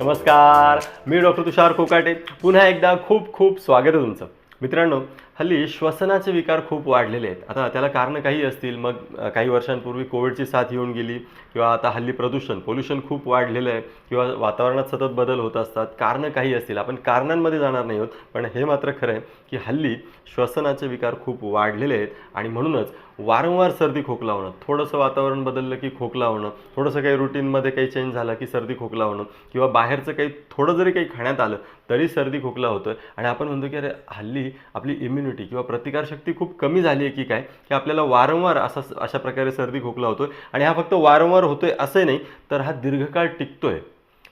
नमस्कार मी डॉक्टर तुषार कोकाटे पुन्हा एकदा खूप खूप स्वागत आहे तुमचं. मित्रांनो हल्ली श्वसनाचे विकार खूप वाढलेले आहेत. आता त्याला कारणं काही असतील मग काही वर्षांपूर्वी कोविडची साथ येऊन गेली किंवा आता हल्ली प्रदूषण पोल्युशन खूप वाढलेलं आहे किंवा वातावरणात सतत बदल होत असतात कारणं काही असतील. आपण कारणांमध्ये जाणार नाही आहोत पण हे मात्र खरं आहे की हल्ली श्वसनाचे विकार खूप वाढलेले आहेत आणि म्हणूनच वारंवार सर्दी खोकला होणं थोडंसं वातावरण बदललं की खोकला होणं थोडंसं काही रुटीनमध्ये काही चेंज झाला की सर्दी खोकला होणं किंवा बाहेरचं काही थोडं जरी काही खाण्यात आलं तरी सर्दी खोकला होतं आणि आपण म्हणतो की अरे हल्ली आपली इम्युनिटी किंवा प्रतिकारशक्ती खूप कमी झाली आहे की काय की आपल्याला वारंवार असा अशा प्रकारे सर्दी खोकला होतोय आणि हा फक्त वारंवार होतोय असं नाही तर हा दीर्घकाळ टिकतोय.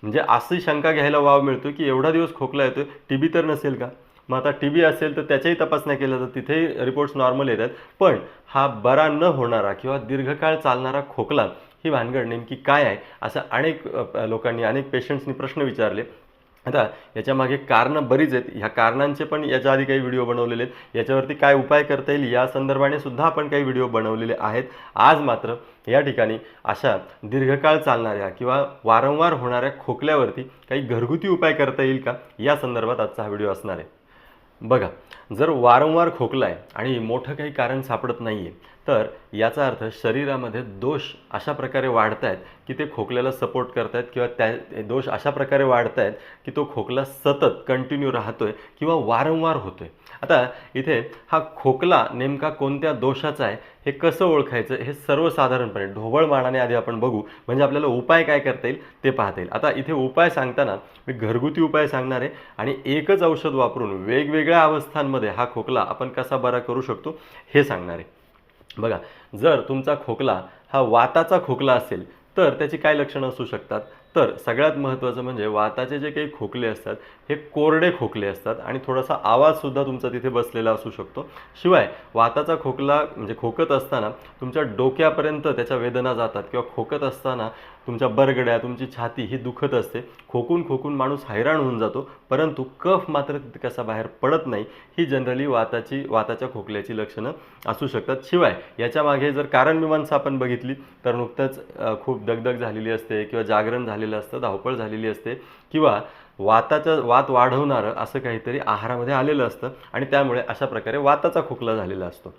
म्हणजे अशी शंका घ्यायला वाव मिळतो की एवढा दिवस खोकला येतोय टी बी तर नसेल का? मग आता टी बी असेल तर त्याच्याही तपासण्या केल्या तर तिथेही रिपोर्ट्स नॉर्मल येतात. पण हा बरा न होणारा किंवा दीर्घकाळ चालणारा खोकला ही भानगड नेमकी काय आहे? असं अनेक लोकांनी अनेक पेशंट्सनी प्रश्न विचारले. आता याच्यामागे कारणं बरीच आहेत. ह्या कारणांचे पण याच्या आधी काही व्हिडिओ बनवलेले आहेत. याच्यावरती काय उपाय करता येईल या संदर्भाने सुद्धा आपण काही व्हिडिओ बनवलेले आहेत. आज मात्र या ठिकाणी अशा दीर्घकाळ चालणाऱ्या किंवा वारंवार होणाऱ्या खोकल्यावरती काही घरगुती उपाय करता येईल का? या संदर्भात आजचा हा व्हिडिओ असणार आहे. बघा जर वारंवार खोकला आहे आणि मोठं काही कारण सापडत नाही आहे तर याचा अर्थ शरीरामध्ये दोष अशा प्रकारे वाढत आहेत की ते खोकल्याला सपोर्ट करत आहेत किंवा त्या दोष अशा प्रकारे वाढत आहेत की तो खोकला सतत कंटिन्यू राहतो आहे किंवा वारंवार होतो आहे आता इथे हा खोकला नेमका कोणत्या दोषाचा आहे हे कसं ओळखायचं हे सर्वसाधारणपणे ढोबळ मानाने आधी आपण बघू म्हणजे आपल्याला उपाय काय करता येईल ते पाहता येईल. आता इथे उपाय सांगताना मी घरगुती उपाय सांगणार आहे आणि एकच औषध वापरून वेगवेगळ्या अवस्थांमध्ये हा खोकला आपण कसा बरा करू शकतो हे सांगणार आहे. बघा जर तुमचा खोकला हा वाताचा खोकला असेल तर त्याची काय लक्षणं असू शकतात? तर सगळ्यात महत्त्वाचं म्हणजे वाताचे जे काही खोकले असतात हे कोरडे खोकले असतात आणि थोडासा आवाजसुद्धा तुमचा तिथे बसलेला असू शकतो. शिवाय वाताचा खोकला म्हणजे खोकत असताना तुमच्या डोक्यापर्यंत त्याच्या वेदना जातात किंवा खोकत असताना तुमच्या बरगड्या तुमची छाती ही दुखत असते. खोकून खोकून माणूस हैराण होऊन जातो. परंतु कफ मात्र कसा बाहेर पडत नाही ही जनरली वाताची वाताच्या खोकल्याची लक्षणं असू शकतात. शिवाय याच्या मागे जर कारण मीमांसा आपण बघितली तर नुकतंच खूप दगदग झालेली असते किंवा जागरण झालेलं असतं धावपळ झालेली असते किंवा वाताचं वात वाढवणारं असं काहीतरी आहारामध्ये आलेलं असतं आणि त्यामुळे अशा प्रकारे वाताचा खोकला झालेला असतो.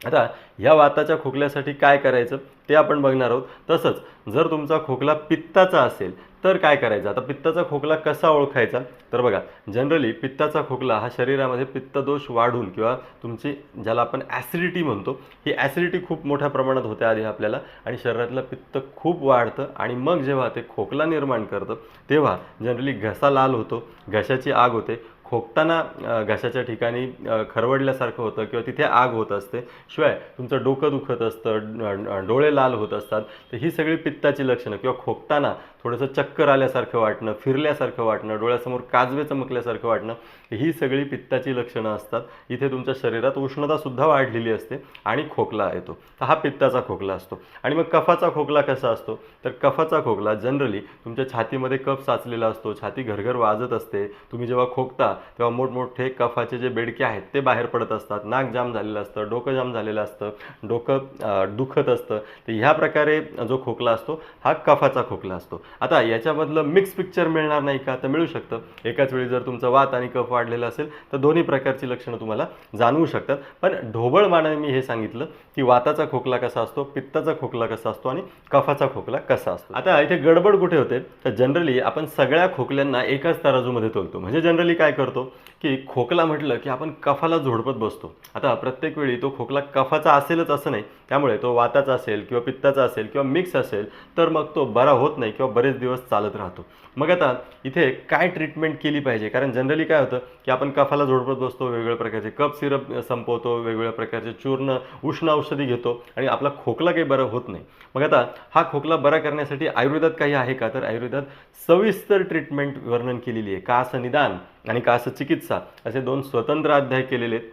आता ह्या वाताच्या खोकल्यासाठी काय करायचं ते आपण बघणार आहोत. तसंच जर तुमचा खोकला पित्ताचा असेल तर काय करायचं? आता पित्ताचा खोकला कसा ओळखायचा? तर बघा जनरली पित्ताचा खोकला हा शरीरामध्ये पित्तदोष वाढून किंवा तुमची ज्याला आपण ॲसिडिटी म्हणतो ही ॲसिडिटी खूप मोठ्या प्रमाणात होते आधी आपल्याला आणि शरीरातलं पित्त खूप वाढतं आणि मग जेव्हा ते खोकला निर्माण करतं तेव्हा जनरली घसा लाल होतो घशाची आग होते खोकताना घशाच्या ठिकाणी खरवडल्यासारखं होतं किंवा तिथे आग होत असते. शिवाय तुमचं डोकं दुखत असतं डोळे लाल होत असतात. तर ही सगळी पित्ताची लक्षणं किंवा खोकताना थोडंसं चक्कर आल्यासारखं वाटणं फिरल्यासारखं वाटणं डोळ्यासमोर काजवे चमकल्यासारखं वाटणं ही सगळी पित्ताची लक्षणं असतात. इथे तुमच्या शरीरात उष्णतासुद्धा वाढलेली असते आणि खोकला येतो. तर हा पित्ताचा खोकला असतो. आणि मग कफाचा खोकला कसा असतो? तर कफाचा खोकला जनरली तुमच्या छातीमध्ये कफ साचलेला असतो छाती घरघर वाजत असते. तुम्ही जेव्हा खोकता तेव्हा मोठमोठे कफाचे जे बेडके आहेत ते बाहेर पडत असतात. नाक जाम झालेलं असतं डोकं जाम झालेलं असतं डोकं दुखत असतं. तर ह्या प्रकारे जो खोकला असतो हा कफाचा खोकला असतो. आता याच्यामधलं मिक्स पिक्चर मिळणार नाही का? तर मिळू शकतं. एकाच वेळी जर तुमचं वात आणि कफ वाढलेलं असेल तर दोन्ही प्रकारची लक्षणं तुम्हाला जाणवू शकतात. पण ढोबळ मानाने मी हे सांगितलं की वाताचा खोकला कसा असतो पित्ताचा खोकला कसा असतो आणि कफाचा खोकला कसा असतो. आता इथे गडबड कुठे होते? तर जनरली आपण सगळ्या खोकल्यांना एकाच तराजूमध्ये तोलतो. म्हणजे जनरली काय करतो की खोकला म्हटलं की आपण कफाला झोडपत बसतो. आता प्रत्येक वेळी तो खोकला कफाचा असेलच असं नाही. त्यामुळे तो वाताचा असेल किंवा पित्ताचा असेल किंवा मिक्स असेल तर मग तो बरा होत नाही किंवा बरेच दिवस चालत राहतो. मग आता इथे काय ट्रीटमेंट केली पाहिजे? कारण जनरली काय होतं की आपण कफाला झोडपत बसतो वेगवेगळ्या प्रकारचे कप सिरप संपवतो वेगवेगळ्या प्रकारचे चूर्ण उष्ण औषधी घेतो आणि आपला खोकला काही बरं होत नाही. मग आता हा खोकला बरा करण्यासाठी आयुर्वेदात काही आहे का? तर आयुर्वेदात सविस्तर ट्रीटमेंट वर्णन केलेली आहे. कास निदान आणि कास चिकित्सा असे दोन स्वतंत्र अध्याय केलेले आहेत.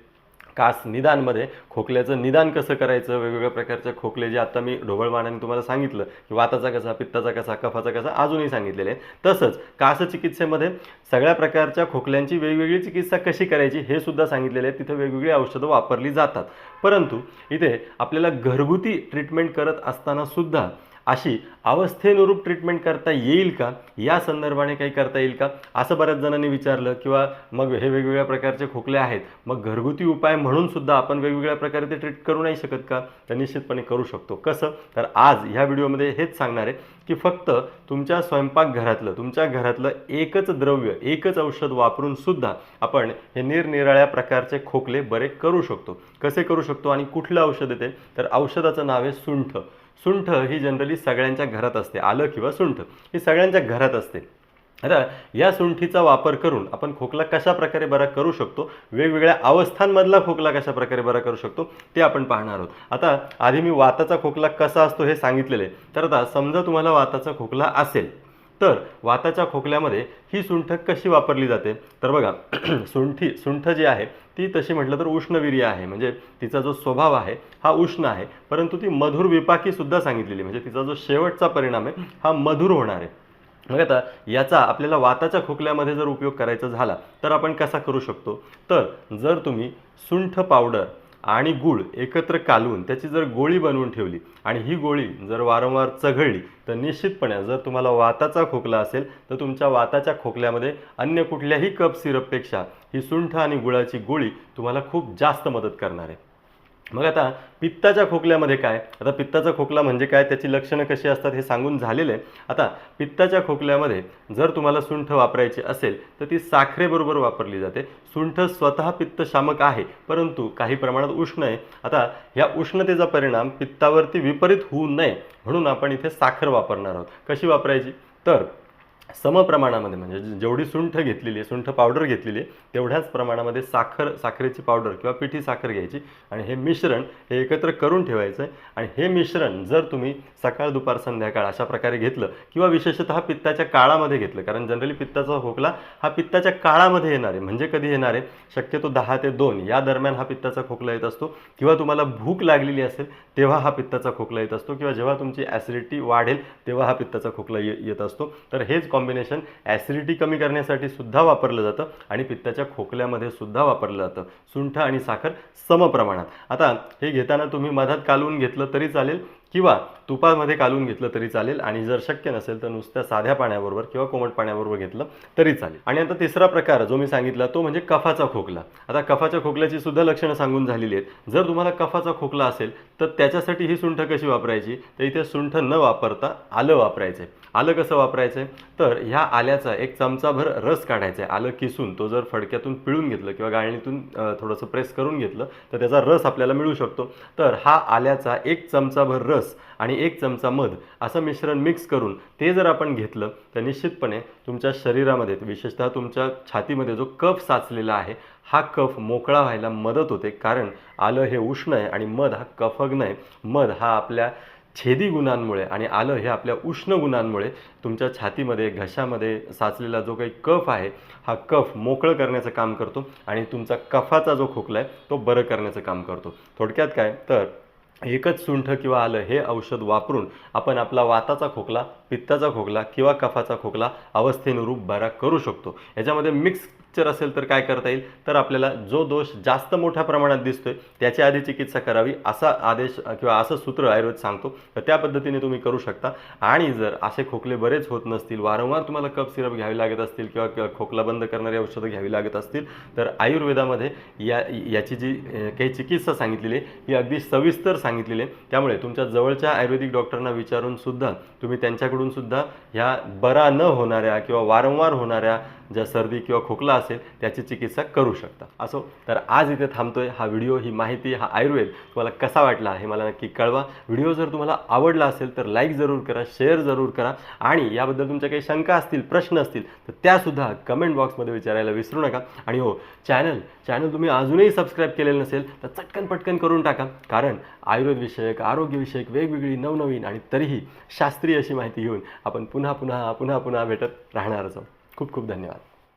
कास निदानमध्ये खोकल्याचं निदान कसं करायचं? वेगवेगळ्या प्रकारचे खोकले जे आता मी ढोबळमानाने तुम्हाला सांगितलं की वाताचा कसा पित्ताचा कसा कफाचा कसा अजूनही सांगितलेले आहे तसंच कास चिकित्सेमध्ये सगळ्या प्रकारच्या खोकल्यांची वेगवेगळी चिकित्सा कशी करायची हे सुद्धा सांगितलेले आहे तिथं वेगवेगळी औषधं वापरली जातात. परंतु इथे आपल्याला घरगुती ट्रीटमेंट करत असताना सुद्धा अशी अवस्थेनुरूप ट्रीटमेंट करता येईल का? या संदर्भाने काही करता येईल का? असं बऱ्याच जणांनी विचारलं किंवा मग हे वेगवेगळ्या प्रकारचे खोकले आहेत. मग घरगुती उपाय म्हणून सुद्धा आपण वेगवेगळ्या प्रकारे ते ट्रीट करू नाही शकत का? तर निश्चितपणे करू शकतो. कसं? तर आज ह्या व्हिडिओमध्ये हेच सांगणार आहे की फक्त तुमच्या स्वयंपाकघरातलं तुमच्या घरातलं एकच द्रव्य एकच औषध वापरून सुद्धा आपण हे निरनिराळ्या प्रकारचे खोकले बरे करू शकतो. कसे करू शकतो आणि कुठलं औषध येते? तर औषधाचं नाव आहे सुंठ. सुंठ ही जनरली सगळ्यांच्या घरात असते. आलं किंवा सुंठ ही सगळ्यांच्या घरात असते. आता या सुंठीचा वापर करून आपण खोकला कशा प्रकारे बरा करू शकतो वेगवेगळ्या अवस्थांमधला खोकला कशा प्रकारे बरा करू शकतो ते आपण पाहणार आहोत. आता आधी मी वाताचा खोकला कसा असतो हे सांगितलेलं आहे. तर आता समजा तुम्हाला वाताचा खोकला असेल तर वाताच्या खोकल्यामध्ये ही सुंठ कशी वापरली जाते? तर बघा सुंठी सुंठ जी आहे ती तशी म्हटलं तर उष्णवीर्य आहे. म्हणजे तिचा जो स्वभाव आहे हा उष्ण आहे. परंतु ती मधुर विपाकी सुद्धा सांगितलेली म्हणजे तिचा जो शेवटचा परिणाम आहे हा मधुर होणार आहे. मग आता याचा आपल्याला वाताच्या खोकल्यामध्ये जर उपयोग करायचा झाला तर आपण कसा करू शकतो? तर जर तुम्ही सुंठ पावडर आणि गूळ एकत्र कालवून त्याची जर गोळी बनवून ठेवली आणि ही गोळी जर वारंवार चघळली तर निश्चितपणे जर तुम्हाला वाताचा खोकला असेल तर तुमच्या वाताच्या खोकल्यामध्ये अन्य कुठल्याही कप सिरपपेक्षा ही सुंठ आणि गुळाची गोळी तुम्हाला खूप जास्त मदत करणार आहे. मग आता पित्ताच्या खोकल्यामध्ये काय? आता पित्ताचा खोकला म्हणजे काय? त्याची लक्षणं कशी असतात हे सांगून झालेलं आहे. आता पित्ताच्या खोकल्यामध्ये जर तुम्हाला सुंठ वापरायची असेल तर ती साखरेबरोबर वापरली जाते. सुंठ स्वतः पित्तशामक आहे परंतु काही प्रमाणात उष्ण आहे. आता या उष्णतेचा परिणाम पित्तावरती विपरीत होऊ नये म्हणून आपण इथे साखर वापरणार आहोत. कशी वापरायची? तर समप्रमाणामध्ये म्हणजे जेवढी सुंठ घेतलेली आहे सुंठ पावडर घेतलेली आहे तेवढ्याच प्रमाणामध्ये साखर साखरेची पावडर किंवा पिठी साखर घ्यायची आणि हे मिश्रण हे एकत्र करून ठेवायचं आहे. आणि हे मिश्रण जर तुम्ही सकाळ दुपार संध्याकाळ अशा प्रकारे घेतलं किंवा विशेषतः पित्ताच्या काळामध्ये घेतलं कारण जनरली पित्ताचा खोकला हा पित्ताच्या काळामध्ये येणार आहे. म्हणजे कधी येणार आहे? शक्यतो दहा ते दोन या दरम्यान हा पित्ताचा खोकला येत असतो. किंवा तुम्हाला भूक लागलेली असेल तेव्हा हा पित्ताचा खोकला येत असतो. किंवा जेव्हा तुमची ॲसिडिटी वाढेल तेव्हा हा पित्ताचा खोकला ये येत असतो. तर हेच कॉम्बिनेशन ॲसिडिटी कमी करण्यासाठी सुद्धा वापरलं जातं आणि पित्ताच्या खोकल्यामध्ये सुद्धा वापरलं जातं. सुंठ आणि साखर सम प्रमाणात. आता हे घेताना तुम्ही मधात कालवून घेतलं तरी चालेल. किंवा तुपामध्ये कालून घेतलं तरी चालेल आणि जर शक्य नसेल तर नुसत्या साध्या पाण्याबरोबर किंवा कोमट पाण्याबरोबर घेतलं तरी चालेल. आणि आता तिसरा प्रकार जो मी सांगितला तो म्हणजे कफाचा खोकला. आता कफाच्या खोकल्याची सुद्धा लक्षणं सांगून झालेली आहेत. जर तुम्हाला कफाचा खोकला असेल तर त्याच्यासाठी ही सुंठ कशी वापरायची? तर इथे सुंठ न वापरता आलं वापरायचं आलं कसं वापरायचं आहे? तर ह्या आल्याचा एक चमचाभर रस काढायचा आहे. आलं किसून तो जर फडक्यातून पिळून घेतलं किंवा गाळणीतून थोडंसं प्रेस करून घेतलं तर त्याचा रस आपल्याला मिळू शकतो. तर हा आल्याचा एक चमचाभर रस आणि एक चमचा मध असं मिश्रण मिक्स करून ते जर आपण घेतलं तर निश्चितपणे तुमच्या शरीरामध्ये विशेषतः तुमच्या छातीमध्ये जो कफ साचलेला आहे हा कफ मोकळा व्हायला मदत होते. कारण आलं हे उष्ण आहे आणि मध हा कफग्न आहे मध हा आपल्या छेदी गुणांमुळे आणि आलं हे आपल्या उष्ण गुणांमुळे तुमच्या छातीमध्ये घशामध्ये साचलेला जो काही कफ आहे हा कफ मोकळं करण्याचं काम करतो आणि तुमचा कफाचा जो खोकला आहे तो बरं करण्याचं काम करतो. थोडक्यात काय? तर एकच सुंठ किंवा आलं हे औषध वापरून आपण आपला वाताचा खोकला पित्ताचा खोकला किंवा कफाचा खोकला अवस्थेनुरूप बरा करू शकतो. याच्यामध्ये मिक्स मिक्सचर असेल तर काय करता येईल? तर आपल्याला जो दोष जास्त मोठ्या प्रमाणात दिसतोय त्याची आधी चिकित्सा करावी असा आदेश किंवा असं सूत्र आयुर्वेद सांगतो. तर त्या पद्धतीने तुम्ही करू शकता. आणि जर असे खोकले बरेच होत नसतील वारंवार तुम्हाला कप सिरप घ्यावी लागत असतील किंवा खोकला बंद करणारी औषधं घ्यावी लागत असतील तर आयुर्वेदामध्ये या याची जी काही चिकित्सा सांगितलेली आहे ही अगदी सविस्तर सांगितलेली आहे. त्यामुळे तुमच्या जवळच्या आयुर्वेदिक डॉक्टरांना विचारून सुद्धा तुम्ही त्यांच्याकडून सुद्धा ह्या बरा न होणाऱ्या किंवा वारंवार होणाऱ्या ज्या सर्दी किंवा खोकला असेल त्याची चिकित्सा करू शकता. असो तर आज इथे थांबतोय. हा व्हिडिओ ही माहिती हा आयुर्वेद तुम्हाला कसा वाटला हे मला नक्की कळवा. व्हिडिओ जर तुम्हाला आवडला असेल तर लाईक जरूर करा शेअर जरूर करा आणि याबद्दल तुमच्या काही शंका असतील प्रश्न असतील तर त्यासुद्धा कमेंट बॉक्समध्ये विचारायला विसरू नका. आणि हो चॅनल चॅनल तुम्ही अजूनही सबस्क्राईब केलेलं नसेल तर चटकन पटकन करून टाका. कारण आयुर्वेदविषयक आरोग्यविषयक वेगवेगळी नवनवीन आणि तरीही शास्त्रीय अशी माहिती घेऊन आपण पुन्हा पुन्हा पुन्हा पुन्हा भेटत राहणारच आहोत. खूप खूप धन्यवाद.